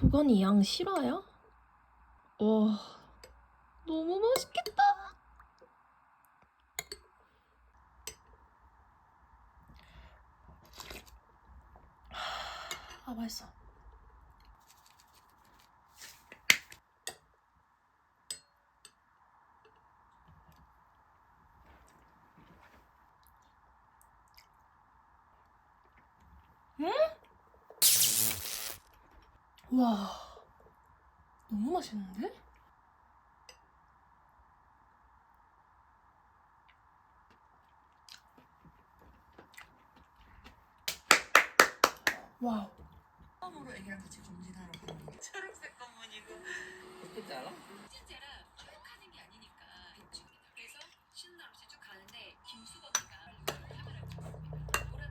도가니 양 실화야? 와, 너무 맛있겠다. 아, 맛있어. 와, 너무 맛있는데? 와우. 처음으로 애기랑 같이 검진하러 거. 초록색 검문이고 예쁘지 않아? 신제라 쭉 하는 게 아니니까 쭉 그래서 쉬는 날 없이 쭉 가는데 김수범이가 카메라를 켰습니다.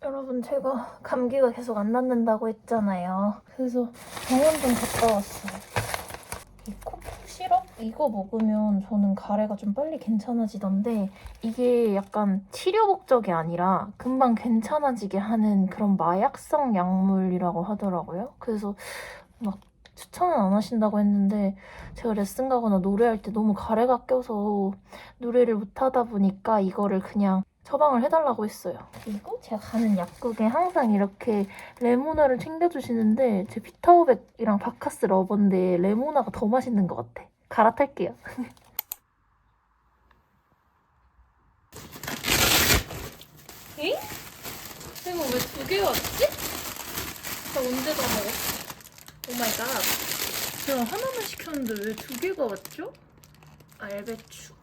돌아다니면서 여러분 제가 감기가 계속 안 낫는다고 했잖아요. 그래서 병원 좀 갔다 왔어요. 이 코프 시럽 이거 먹으면 저는 가래가 좀 빨리 괜찮아지던데 이게 약간 치료 목적이 아니라 금방 괜찮아지게 하는 그런 마약성 약물이라고 하더라고요. 그래서 막 추천은 안 하신다고 했는데 제가 레슨 가거나 노래할 때 너무 가래가 껴서 노래를 못 하다 보니까 이거를 그냥 처방을 해달라고 했어요. 그리고 제가 가는 약국에 항상 이렇게 레모나를 챙겨주시는데 제 비타오백이랑 바카스 러버인데 레모나가 더 맛있는 것 같아. 갈아탈게요. 에잉? 이거 왜 두 개 왔지? 나 언제 다 먹었어? 오 마이 갓. 제가 하나만 시켰는데 왜 두 개가 왔죠? 알배추.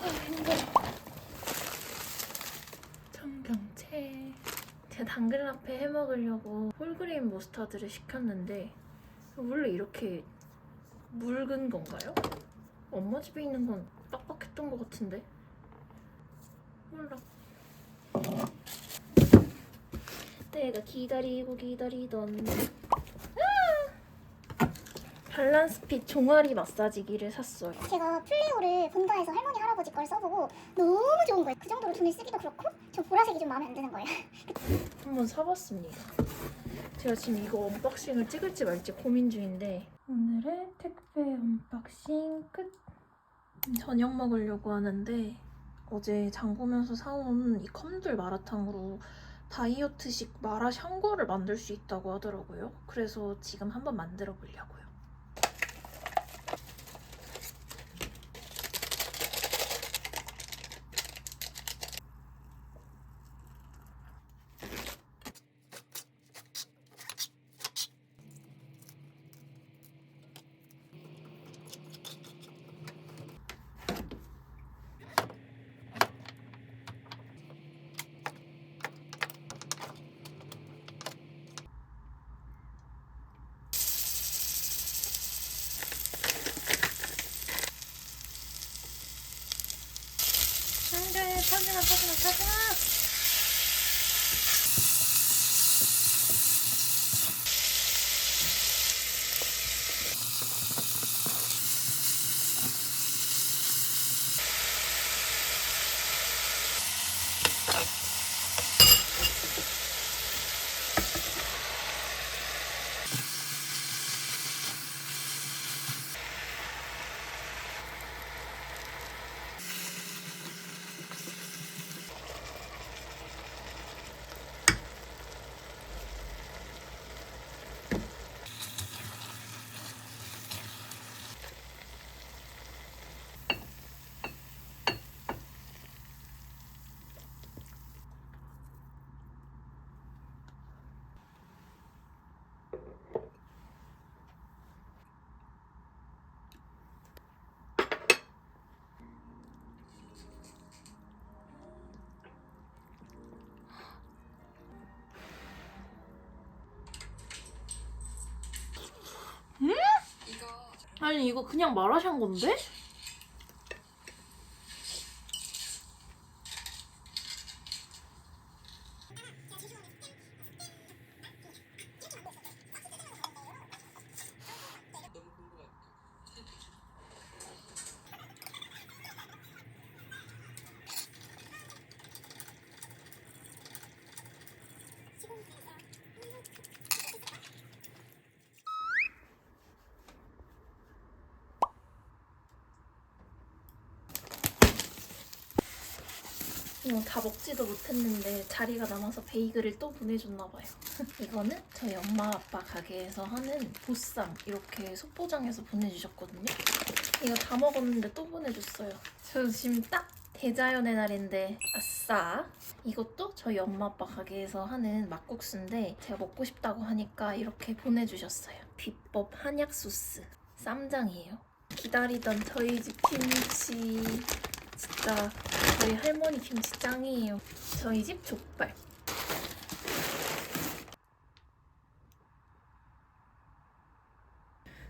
아, 힘들어. 청경채. 제가 당근 라페 해 먹으려고 홀그레인 머스타드를 시켰는데 원래 이렇게 묽은 건가요? 엄마 집에 있는 건 빡빡했던 것 같은데. 몰라. 내가 기다리고 기다리던 아! 밸런스핏 종아리 마사지기를 샀어요. 제가 플레오를 본가에서 할머니 할아버지 걸 써보고 너무 좋은 거예요. 그 정도로 돈을 쓰기도 그렇고 저 보라색이 좀 마음에 안 드는 거예요. 한번 사봤습니다. 제가 지금 이거 언박싱을 찍을지 말지 고민 중인데 오늘의 택배 언박싱 끝. 저녁 먹으려고 하는데 어제 장 보면서 사온 이 컴들 마라탕으로 다이어트식 마라 샹궈를 만들 수 있다고 하더라고요. 그래서 지금 한번 만들어 보려고요. 아니 이거 그냥 마라샹 건데? 이거 다 먹지도 못했는데 자리가 남아서 베이글을 또 보내줬나봐요. 이거는 저희 엄마 아빠 가게에서 하는 보쌈 이렇게 속포장해서 보내주셨거든요. 이거 다 먹었는데 또 보내줬어요. 저 지금 딱 대자연의 날인데 아싸! 이것도 저희 엄마 아빠 가게에서 하는 막국수인데 제가 먹고 싶다고 하니까 이렇게 보내주셨어요. 비법 한약 소스 쌈장이에요. 기다리던 저희 집 김치 진짜 저희 할머니 김치 짱이에요. 저희 집 족발.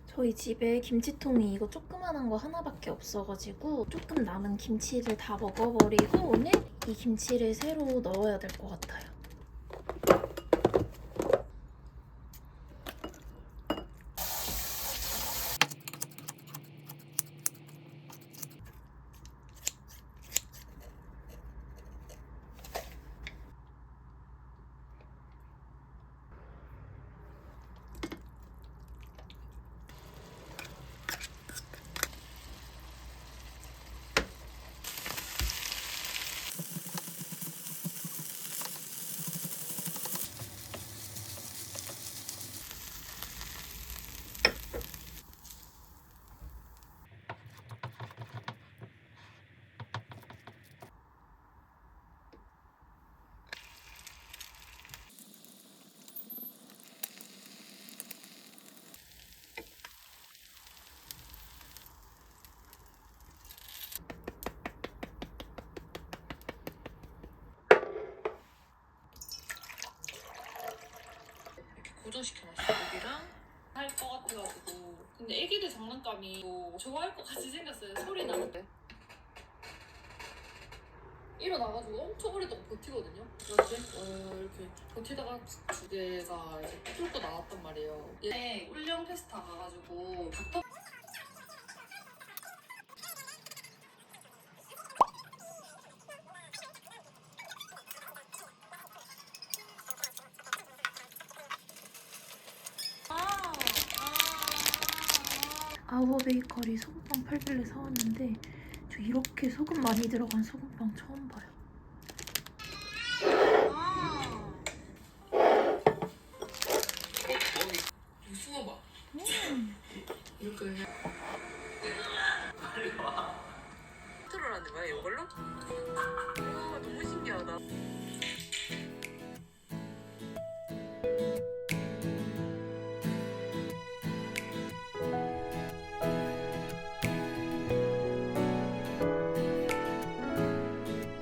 저희 집에 김치통이 이거 조그만한 거 하나밖에 없어가지고 조금 남은 김치를 다 먹어버리고 오늘 이 김치를 새로 넣어야 될 것 같아요. 고정시켜놨어 여기랑. 할 것 같아가지고. 근데 애기들 장난감이 뭐 좋아할 것 같이 생겼어요 소리 나는데 일어나가지고 엄청 오래동안 버티거든요. 그렇지? 어, 이렇게 버티다가 두 개가 이제 뚫고 나왔단 말이에요. 얘 울령 페스타 가가지고 닥터 아, 아워 베이커리 소금빵 팔길래 사왔는데 저 이렇게 소금 많이 들어간 소금빵 처음 봐요. 음. 해 빨리 와. 이걸로? 오 너무 신기하다.